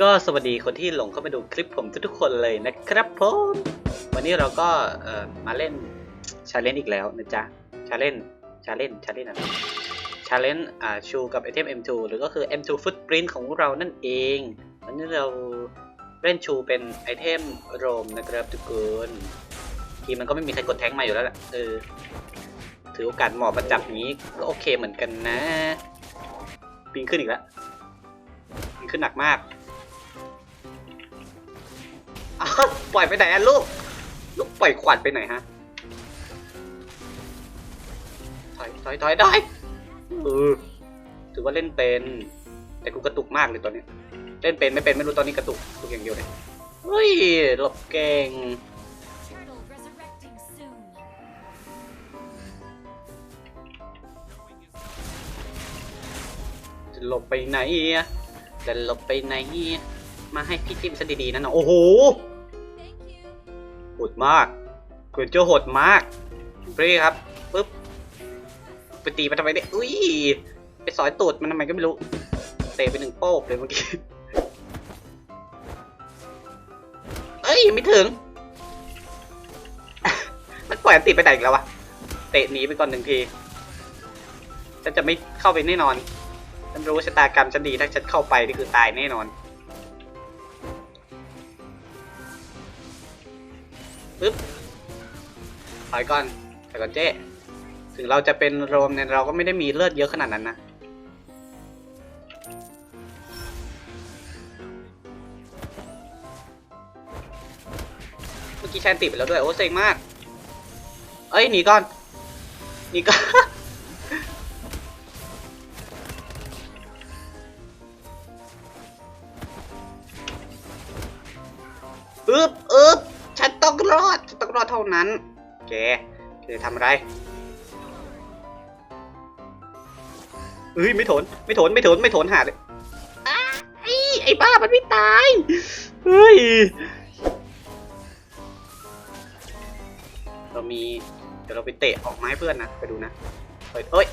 ก็สวัสดีคนที่หลงเข้ามาดูคลิปผมทุกๆคนเลยนะครับผมวันนี้เราก็มาเล่นชาเลนจ์อีกแล้วนะจ๊ะชาเลนจ์ชาเลนจ์ชาเลนจ์อะไรชาเลนจ์อ่าชูกับไอเทม M2 หรือก็คือ M2 Footprint ของเรานั่นเองวันนี้เราเล่นชูเป็นไอเทมโรมนะครับทุกคนทีมันก็ไม่มีใครกดแท้งมาอยู่แล้วแหละเออถือโอกาสเหมาะมาจับนี้ก็โอเคเหมือนกันนะปีนขึ้นอีกแล้วปีนขึ้นหนักมาก อ้าวปล่อยไปไหนอะลูก ลูกปล่อยขวัญไปไหนฮะ ถอยถอยถอยได้เออถือว่าเล่นเป็น แต่กูกระตุกมากเลยตอนนี้ เล่นเป็นไม่เป็นไม่รู้ตอนนี้กระตุกกระตุกอย่างเดียวเลยเฮ้ยหลบเก่งจะหลบไปไหนอะจะหลบไปไหน มาให้พี่จิ้มซะดีๆนะน้องโอ้โหโหดมากเกวนเจอร์โหดมากเรีครับปึ๊บไปตีมันทำไมเนี่ยอุ้ยไปสอยตูดมันทำไมก็ไม่รู้เตะไปหนึ่งโป๊กเลยเมื่อกี้เอ้ยไม่ถึง มันปล่อยติดไปไหนอีกแล้ววะเตะหนีไปก่อนหนึ่งทีฉันจะไม่เข้าไปแน่นอนฉันรู้ชะตากรรมฉันดีถ้าฉันเข้าไปนี่คือตายแน่นอน ปึ๊บถอยก่อนถอยก่อนเจ๊ถึงเราจะเป็นโรมเนี่ยเราก็ไม่ได้มีเลือดเยอะขนาดนั้นนะเมื่อกี้แชนติดไปแล้วด้วยโอ้เซ็งมาก เอ้ยหนีก่อนหนีก่อน องรอดฉันต้องรอดเท่านั้นแกแกจะทำอะไรเอ้ยไม่ทนไม่ทนไม่ทนไม่ทนหาเลยอ้าไอ้ไอ้บ้ามันไม่ตายเฮ้ยเรามีเดี๋ยวเราไปเตะออกไม้เพื่อนนะไปดูนะเฮ้ยเอ้ย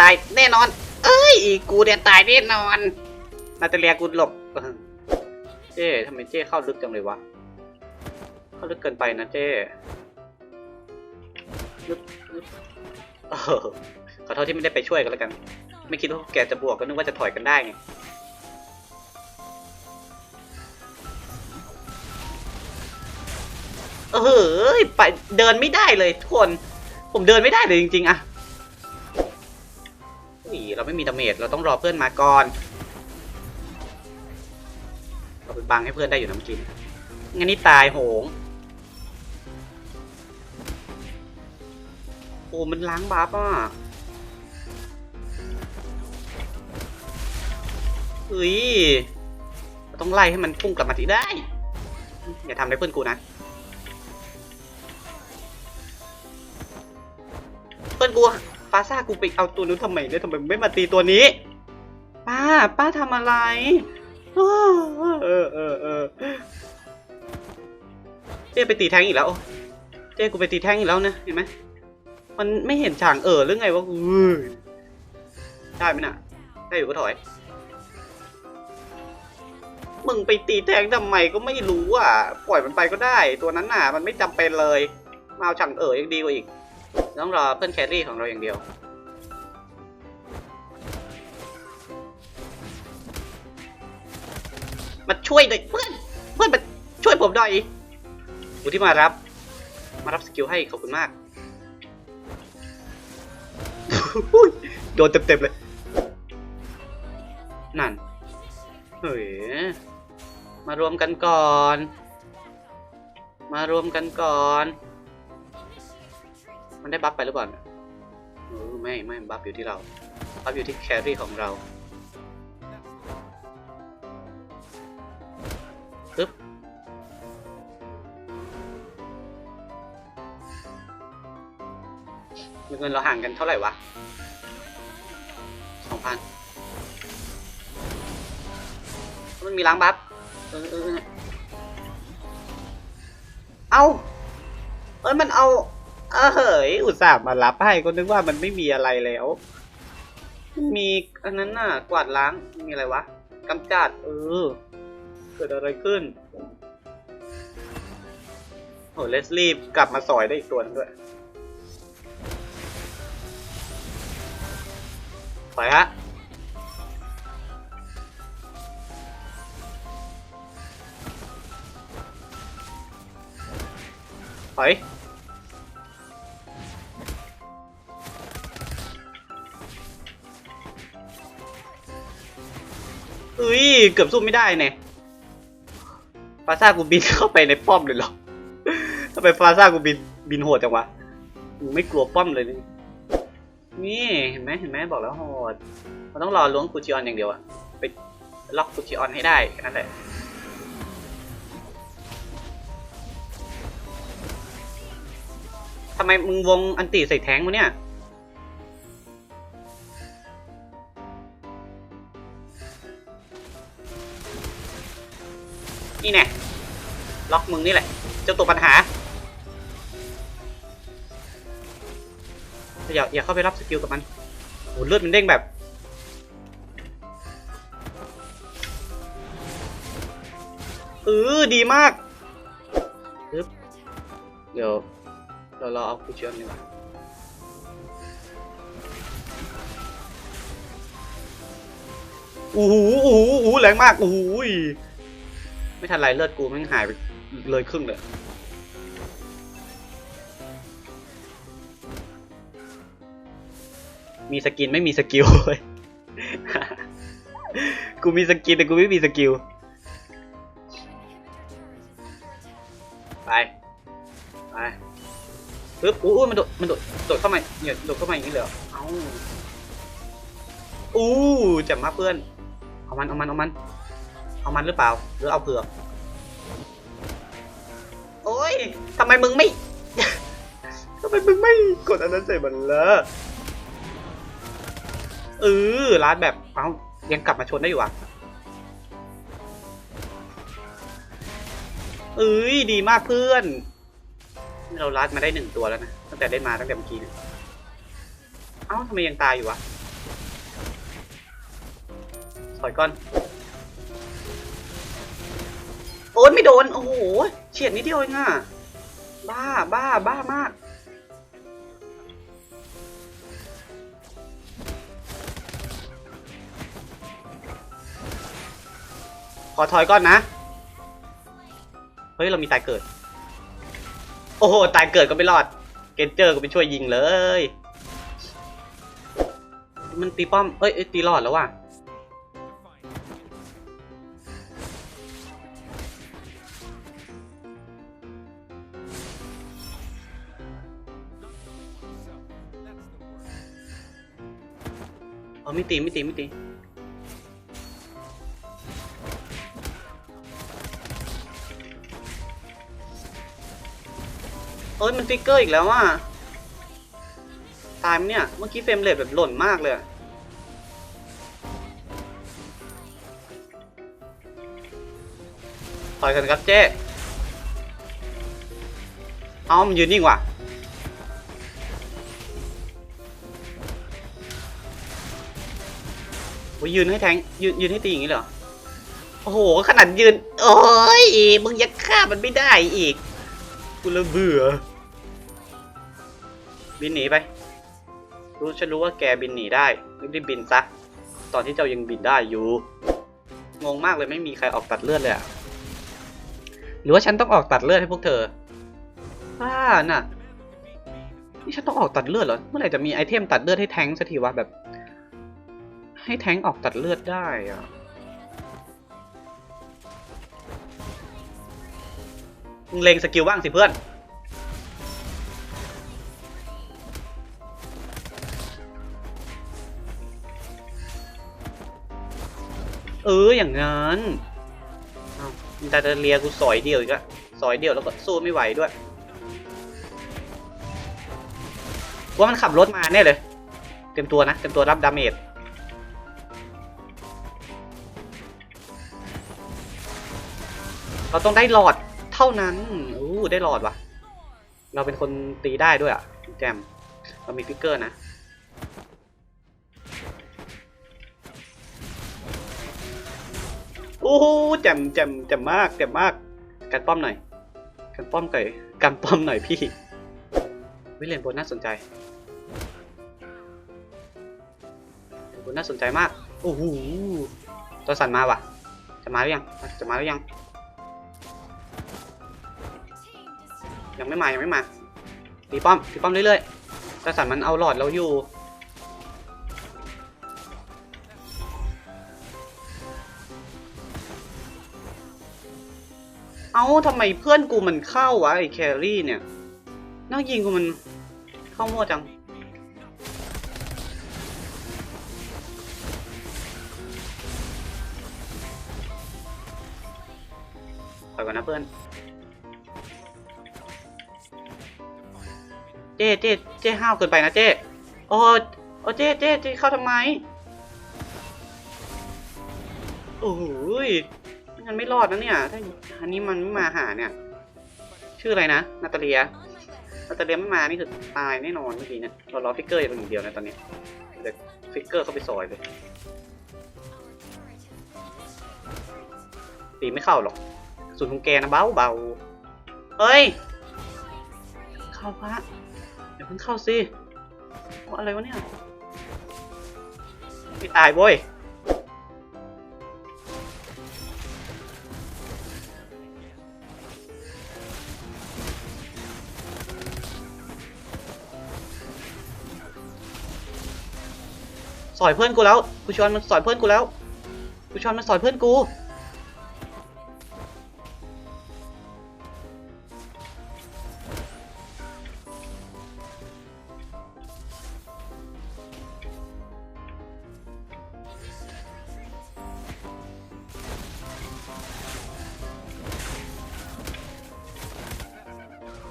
ตายแน่นอน เอ้ยกูเนี่ยตายแน่นอนนาตาเลียกูหลบ เจ้ทำไมเจ้เข้าลึกจังเลยวะ เข้าลึกเกินไปนะเจ้ลึกลึกเออขอโทษที่ไม่ได้ไปช่วยกันแล้วกัน ไม่คิดว่าพวกแกจะบวกก็นึกว่าจะถอยกันได้ไงเออไปเดินไม่ได้เลยทุกคน ผมเดินไม่ได้เลยจริงๆอะอุ้ยเราไม่มีดาเมจเราต้องรอเพื่อนมาก่อน เราไปบังให้เพื่อนได้อยู่นะเมื่อกี้งั้นนี่ตายโหง โอ้มันล้างบัฟอะเฮ้ยต้องไล่ให้มันพุ่งกลับมาที่ได้ อย่าทำได้เพื่อนกูนะ เพื่อนกูฟาซ่ากูไปเอาตัวนู้นทำไมเนี่ยทำไมไม่มาตีตัวนี้ ป้า ป้าทำอะไร เออเออเออเออเจ๊ไปตีแทงอีกแล้ว เจ๊กูไปตีแทงอีกแล้วนะเห็นไหมมันไม่เห็นฉางเออหรือไงวะเฮ้ยได้ไหมน่ะ ได้อยู่ก็ถอย มึงไปตีแทงทำไมก็ไม่รู้อะ ปล่อยมันไปก็ได้ ตัวนั้นน่ะ มันไม่จำเป็นเลย มาเอาฉางเออยังดีกว่าอีกต้องรอเพื่อนแครี่ของเราอย่างเดียว มาช่วยหน่อยเพื่อนเพื่อนมาช่วยผมหน่อยกูที่มารับ มารับสกิลให้ขอบคุณมากโดนเต็มๆเลย นั่น เฮ้ย มารวมกันก่อน มารวมกันก่อน มันได้บัฟไปหรือเปล่าเออไม่ ไม่ บัฟอยู่ที่เรา บัฟอยู่ที่แครี่ของเรา เงินเราห่างกันเท่าไหร่วะสองพันมันมีล้างบัฟเออเออเอาเอ้ยมันเอาเออเฮ้ยอุตส่าห์มารับให้ก็นึกว่ามันไม่มีอะไรแล้ว มีอันนั้นน่ะ กวาดล้างมีอะไรวะกำจัด เออ เกิดอะไรขึ้นโอ้เลสลี่กลับมาสอยได้อีกตัวนึงด้วย ไปฮะถอยเอ้ย เกือบสู้ไม่ได้เนี่ยฟาซ่ากูบินเข้าไปในป้อมเลยเหรอทำไมฟาซ่ากูบินบินโหดจังวะ ไม่กลัวป้อมเลยนี่ นี่เห็นไหมเห็นไหมบอกแล้วโหดเราต้องรอล้วงคูจิออนอย่างเดียวอะไปล็อกคูจิออนให้ได้แค่นั้นแหละทำไมมึงวงอันติใส่แทงวะเนี่ยนี่แน่ล็อกมึงนี่แหละ เจ้าตัวปัญหา อย่าอย่าเข้าไปรับสกิลกับมันโหเลือดมันเด้งแบบเออดีมากปึ๊บเดี๋ยวเราเราเอาคูเชียนดีกว่าโอ้โหโอ้โหโอ้แรงมากโอ้โหไม่ทันไรเลือดกูมันหายไปเลยครึ่งเลย มีสกินไม่มีสกิลเว้ยกูมีสกินแต่กูไม่มีสกิล ไป ไปปึ๊บอู้หูมันโดด มันโดด โดดเข้ามาเนี่ยโดดเข้ามาอย่างนี้เลยเหรอเอ้าอู้จ็บมาเพื่อน เอามัน เอามัน เอามัน เอามันหรือเปล่า หรือเอาเผือก โอ้ยทำไมมึงไม่ทำไมมึงไม่กดอันนั้นใส่มันละ เออร้านแบบ เอ้า ยังกลับมาชนได้อยู่อะเอ้ย ดีมากเพื่อน เราลัดมาได้หนึ่งตัวแล้วนะ ตั้งแต่เล่นมาตั้งแต่เมื่อกี้เนี่ยเอ้าทำไมยังตายอยู่วะถอยก่อน โอ้ยไม่โดน โอ้โห เฉียดนิดเดียวเองอะบ้า บ้า บ้ามาก ขอถอยก่อนนะ เฮ้ย เรามีตายเกิด โอ้โห ตายเกิดก็ไม่รอด เกนเจอร์ก็ไปช่วยยิงเลย มันตีป้อม เอ้ยอยตีรอดแล้วว่ะเออไม่ตีไม่ตีไม่ตี เอ้ยมันฟิกเกอร์อีกแล้วอะตายมั้ยเนี่ย เมื่อกี้เฟรมเรทแบบหล่นมากเลย ต่อยกันครับเจ๊เอามันยืนนิ่งว่ะโอ้ยยืนให้แทงยืนยืนให้ตีอย่างนี้เหรอ โอ้โห ขนาดยืน โอ้ยมึงยังฆ่ามันไม่ได้อีก กูละเบื่อบินหนีไป รู้ฉันรู้ว่าแกบินหนีได้รีบๆบินซะ ตอนที่เจ้ายังบินได้อยู่ งงมากเลยไม่มีใครออกตัดเลือดเลยอะหรือว่าฉันต้องออกตัดเลือดให้พวกเธอบ้าน่ะ นี่ฉันต้องออกตัดเลือดเหรอ เมื่อไหร่จะมีไอเทมตัดเลือดให้แทงสักทีวะแบบ ให้แทงออกตัดเลือดได้อะ เล็งสกิลบ้างสิเพื่อน เอออย่างงั้นอ้าวมันจะเลียกูสอยเดียวอีกอะสอยเดียวแล้วก็สู้ไม่ไหวด้วย ว่ามันขับรถมาแน่เลย เต็มตัวนะ เต็มตัวรับดาเมจเราต้องได้หลอด เท่านั้นอู้ได้หลอดวะเราเป็นคนตีได้ด้วยอะแจมเรามีพิกเกอร์นะโอ้แจมแจมแจมมากแจมมากกันป้อมหน่อยกันป้อมไก่กันป้อมหน่อยพี่วิเลนโบนน่าสนใจโบนน่าสนใจมากโอ้โหตัวสั่นมาวะจะมาหรือยังจะมาหรือยัง ยังไม่มา ยังไม่มาตีป้อมตีป้อมเรื่อยๆตัวสั่นมันเอาหลอดเราอยู่ เอาทำไมเพื่อนกูมันเข้าวะไอ้แครี่เนี่ยนักยิงกูมันเข้ามั่วจังไปก่อนนะเพื่อน เจ๊เจ๊เจ๊ห้าวเกินไปนะเจ๊โอ้โอ้เจ๊เจ๊เจ๊เข้าทำไม โอ้โหยงั้นไม่รอดนะเนี่ยถ้าอันนี้มันไม่มาหาเนี่ย ชื่ออะไรนะ นาตาเลีย นาตาเลียไม่มา นี่คือตายแน่นอนเมื่อกี้เนี่ยเรารอฟิกเกอร์อย่างเดียวนะตอนนี้เดี๋ยวฟิกเกอร์เข้าไปซอยเลยตีไม่เข้าหรอกส่วนของแกนะเบาเบาเฮ้ย เข้าพระ เดี๋ยวเพิ่งเข้าสิว่าอะไรวะเนี่ยไม่ตายโว้ยสอยเพื่อนกูแล้ว กูชวนมันสอยเพื่อนกูแล้ว กูชวนมันสอยเพื่อนกู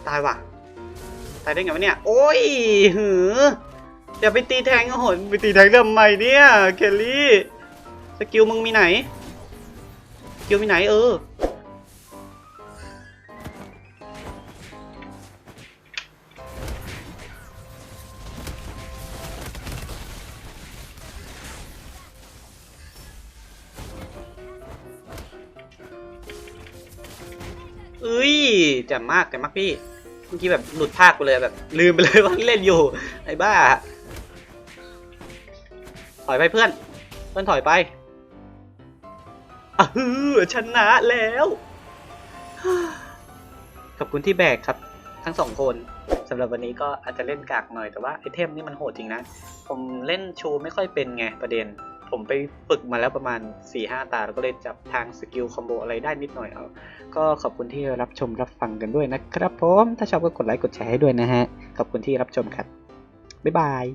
ตายว่ะ ตายได้ไงวะเนี่ย โอ้ยหืออย่าไปตีแทงโอ้โหไปตีแทงทำไมเนี่ยเคลลี่ สกิลมึงมีไหน สกิลมีไหนเออ เอ้ยแจ่มมากแจ่มมากพี่ เมื่อกี้แบบหลุดภาคไปเลยแบบ ลืมไปเลยว่าเล่นอยู่ ไอ้บ้า ถอยไปเพื่อน เพื่อนถอยไปอะฮือชนะแล้ว ขอบคุณที่แบกครับ ทั้งสองคนสำหรับวันนี้ก็อาจจะเล่นกากหน่อยแต่ว่าไอเทมนี่มันโหดจริงนะ ผมเล่นชูไม่ค่อยเป็นไงประเด็น ผมไปฝึกมาแล้วประมาณ 4-5 ตา แล้วก็เลยจับทางสกิลคอมโบอะไรได้นิดหน่อยเอา ก็ขอบคุณที่รับชมรับฟังกันด้วยนะครับผม ถ้าชอบก็กดไลค์กดแชร์ให้ด้วยนะฮะ ขอบคุณที่รับชมครับ บ๊ายบาย